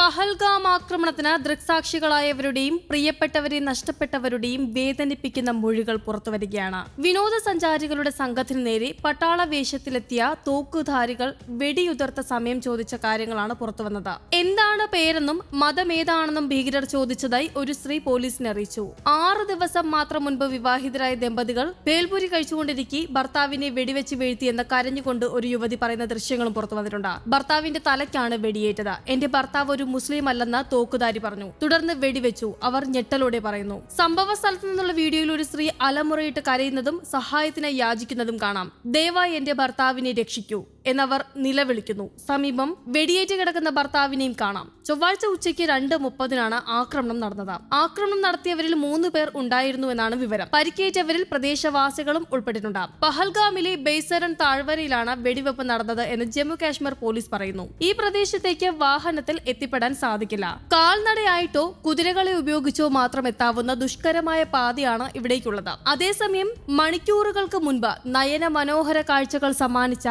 പഹൽഗാം ആക്രമണത്തിന് ദൃക്സാക്ഷികളായവരുടെയും പ്രിയപ്പെട്ടവരെ നഷ്ടപ്പെട്ടവരുടെയും വേദനിപ്പിക്കുന്ന മൊഴികൾ പുറത്തുവരികയാണ്. വിനോദസഞ്ചാരികളുടെ സംഘത്തിന് നേരെ പട്ടാള വേഷത്തിലെത്തിയ തോക്കുധാരികൾ വെടിയുതിർത്ത സമയം ചോദിച്ച കാര്യങ്ങളാണ് പുറത്തുവന്നത്. എന്താണ് പേരെന്നും മതമേതാണെന്നും ഭീകരർ ചോദിച്ചതായി ഒരു സ്ത്രീ പോലീസിനെ അറിയിച്ചു. ആറ് ദിവസം മാത്രം മുൻപ് വിവാഹിതരായ ദമ്പതികൾ പേൽപുരി കഴിച്ചുകൊണ്ടിരിക്കെ ഭർത്താവിനെ വെടിവെച്ച് വീഴ്ത്തിയെന്ന് കരഞ്ഞുകൊണ്ട് ഒരു യുവതി പറയുന്ന ദൃശ്യങ്ങളും പുറത്തുവന്നിട്ടുണ്ട്. ഭർത്താവിന്റെ തലയ്ക്കാണ് വെടിയേറ്റത്. എന്റെ ഭർത്താവ് ഒരു മുസ്ലിം അല്ലെന്ന് തോക്കുധാരി പറഞ്ഞു. തുടർന്ന് വെടിവെച്ചു. അവർ ഞെട്ടലോടെ പറയുന്നു. സംഭവ സ്ഥലത്ത് നിന്നുള്ള വീഡിയോയിൽ ഒരു സ്ത്രീ അലമുറയിട്ട് കരയുന്നതും സഹായത്തിനായി യാചിക്കുന്നതും കാണാം. ദയവായി എന്റെ ഭർത്താവിനെ രക്ഷിക്കൂ. എന്നവർ നിലവിളിക്കുന്നു. സമീപം വെടിയേറ്റ് കിടക്കുന്ന ഭർത്താവിനെയും കാണാം. ചൊവ്വാഴ്ച ഉച്ചയ്ക്ക് രണ്ട് മുപ്പതിനാണ് ആക്രമണം നടന്നത്. ആക്രമണം നടത്തിയവരിൽ മൂന്ന് പേർ ഉണ്ടായിരുന്നു എന്നാണ് വിവരം. പരിക്കേറ്റവരിൽ പ്രദേശവാസികളും ഉൾപ്പെട്ടിട്ടുണ്ട്. പഹൽഗാമിലെ ബെയ്സരൻ താഴ്വരയിലാണ് വെടിവെപ്പ് നടന്നത് എന്ന് ജമ്മു കാശ്മീർ പോലീസ് പറയുന്നു. ഈ പ്രദേശത്തേക്ക് വാഹനത്തിൽ എത്തിപ്പെടാൻ സാധിക്കില്ല. കാൽനടയായിട്ടോ കുതിരകളെ ഉപയോഗിച്ചോ മാത്രം എത്താവുന്ന ദുഷ്കരമായ പാതയാണ് ഇവിടേക്കുള്ളത്. അതേസമയം മണിക്കൂറുകൾക്ക് മുൻപ് നയന മനോഹര കാഴ്ചകൾ സമ്മാനിച്ച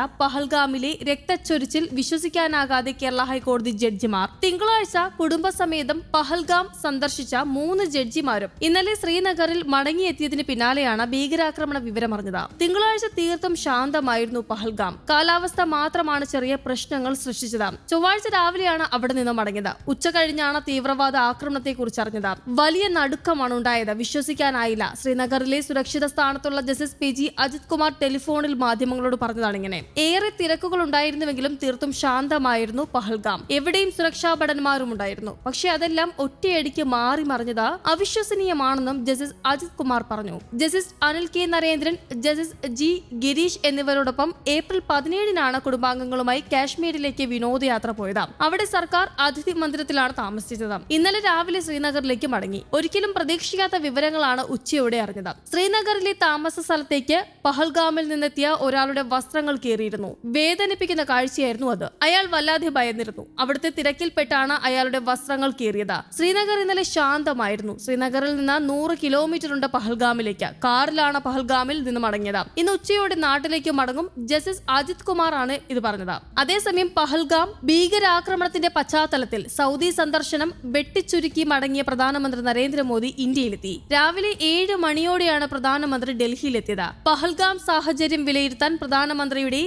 പഹൽഗാമിലെ രക്തച്ചൊരിച്ചിൽ വിശ്വസിക്കാനാകാതെ കേരള ഹൈക്കോടതി ജഡ്ജിമാർ. തിങ്കളാഴ്ച കുടുംബസമേതം പഹൽഗാം സന്ദർശിച്ച മൂന്ന് ജഡ്ജിമാരും ഇന്നലെ ശ്രീനഗറിൽ മടങ്ങിയെത്തിയതിന് പിന്നാലെയാണ് ഭീകരാക്രമണ വിവരമറിഞ്ഞത്. തിങ്കളാഴ്ച തീർത്തും ശാന്തമായിരുന്നു പഹൽഗാം. കാലാവസ്ഥ മാത്രമാണ് ചെറിയ പ്രശ്നങ്ങൾ സൃഷ്ടിച്ചത്. ചൊവ്വാഴ്ച രാവിലെയാണ് അവിടെ നിന്ന് മടങ്ങിയത്. ഉച്ച കഴിഞ്ഞാണ് തീവ്രവാദ ആക്രമണത്തെക്കുറിച്ച് അറിഞ്ഞത്. വലിയ നടുക്കമാണ് ഉണ്ടായത്. വിശ്വസിക്കാനായില്ല. ശ്രീനഗറിലെ സുരക്ഷിത സ്ഥാനത്തുള്ള justice P G Ajith Kumar ടെലിഫോണിൽ മാധ്യമങ്ങളോട് പറഞ്ഞതാണ് ഇങ്ങനെ. ഏറെ തിരക്കുകൾ ഉണ്ടായിരുന്നുവെങ്കിലും തീർത്തും ശാന്തമായിരുന്നു പഹൽഗാം. എവിടെയും സുരക്ഷാ ഭടന്മാരുമുണ്ടായിരുന്നു. പക്ഷേ അതെല്ലാം ഒറ്റയടിക്ക് മാറി മറിഞ്ഞത് അവിശ്വസനീയമാണെന്നും ജസ്റ്റിസ് അജിത് കുമാർ പറഞ്ഞു. Justice Anil K Narendran justice G Girish എന്നിവരോടൊപ്പം ഏപ്രിൽ പതിനേഴിനാണ് കുടുംബാംഗങ്ങളുമായി കാശ്മീരിലേക്ക് വിനോദയാത്ര പോയത്. അവിടെ സർക്കാർ അതിഥി മന്ദിരത്തിലാണ് താമസിച്ചത്. ഇന്നലെ രാവിലെ ശ്രീനഗറിലേക്ക് മടങ്ങി. ഒരിക്കലും പ്രതീക്ഷിക്കാത്ത വിവരങ്ങളാണ് ഉച്ചയോടെ അറിഞ്ഞത്. ശ്രീനഗറിലെ താമസ സ്ഥലത്തേക്ക് പഹൽഗാമിൽ നിന്നെത്തിയ ഒരാളുടെ വസ്ത്രങ്ങൾ കീറിയിരുന്നു. വേദനിപ്പിക്കുന്ന കാഴ്ചയായിരുന്നു അത്. അയാൾ വല്ലാതെ ഭയന്നിരുന്നു. അവിടുത്തെ തിരക്കിൽപ്പെട്ടാണ് അയാളുടെ വസ്ത്രങ്ങൾ കീറിയത്. ശ്രീനഗർ ഇന്നലെ ശാന്തമായിരുന്നു. ശ്രീനഗറിൽ നിന്ന് നൂറ് കിലോമീറ്റർ ഉണ്ട് പഹൽഗാമിലേക്ക്. കാറിലാണ് പഹൽഗാമിൽ നിന്ന് മടങ്ങിയത്. ഇന്ന് ഉച്ചയോടെ നാട്ടിലേക്ക് മടങ്ങും ജസ്റ്റിസ് അജിത് കുമാർ ആണ് ഇത് പറഞ്ഞത്. അതേസമയം പഹൽഗാം ഭീകരാക്രമണത്തിന്റെ പശ്ചാത്തലത്തിൽ സൗദി സന്ദർശനം വെട്ടിച്ചുരുക്കി മടങ്ങിയ പ്രധാനമന്ത്രി നരേന്ദ്രമോദി ഇന്ത്യയിലെത്തി. രാവിലെ ഏഴ് മണിയോടെയാണ് പ്രധാനമന്ത്രി ഡൽഹിയിലെത്തിയത്. പഹൽഗാം സാഹചര്യം വിലയിരുത്താൻ പ്രധാനമന്ത്രിയുടെ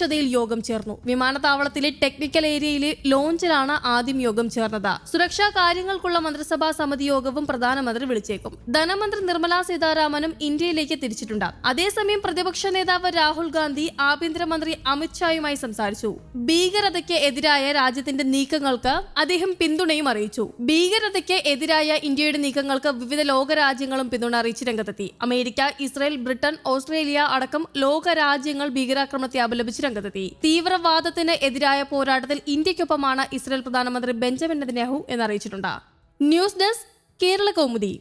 അധ്യക്ഷതയിൽ യോഗം ചേർന്നു. വിമാനത്താവളത്തിലെ ടെക്നിക്കൽ ഏരിയയിലെ ലോഞ്ചിലാണ് ആദ്യം യോഗം ചേർന്നത്. സുരക്ഷാ കാര്യങ്ങൾക്കുള്ള മന്ത്രിസഭാ സമിതി യോഗവും പ്രധാനമന്ത്രി വിളിച്ചേക്കും. ധനമന്ത്രി നിർമ്മലാ സീതാരാമനും ഇന്ത്യയിലേക്ക് തിരിച്ചിട്ടുണ്ട്. അതേസമയം പ്രതിപക്ഷ നേതാവ് രാഹുൽ ഗാന്ധി ആഭ്യന്തരമന്ത്രി അമിത്ഷായുമായി സംസാരിച്ചു. ഭീകരതയ്ക്ക് എതിരായ രാജ്യത്തിന്റെ നീക്കങ്ങൾക്ക് അദ്ദേഹം പിന്തുണയും അറിയിച്ചു. ഭീകരതയ്ക്ക് എതിരായ ഇന്ത്യയുടെ നീക്കങ്ങൾക്ക് വിവിധ ലോകരാജ്യങ്ങളും പിന്തുണ അറിയിച്ച് രംഗത്തെത്തി. അമേരിക്ക ഇസ്രായേൽ ബ്രിട്ടൻ ഓസ്ട്രേലിയ അടക്കം ലോകരാജ്യങ്ങൾ ഭീകരാക്രമണത്തെ അപലപിച്ച് രംഗത്തെത്തി. തീവ്രവാദത്തിന് എതിരായ പോരാട്ടത്തിൽ ഇന്ത്യക്കൊപ്പമാണ് ഇസ്രായേൽ പ്രധാനമന്ത്രി Benjamin Netanyahu എന്നറിയിച്ചിട്ടുണ്ട്. News desk Kerala Kaumudi.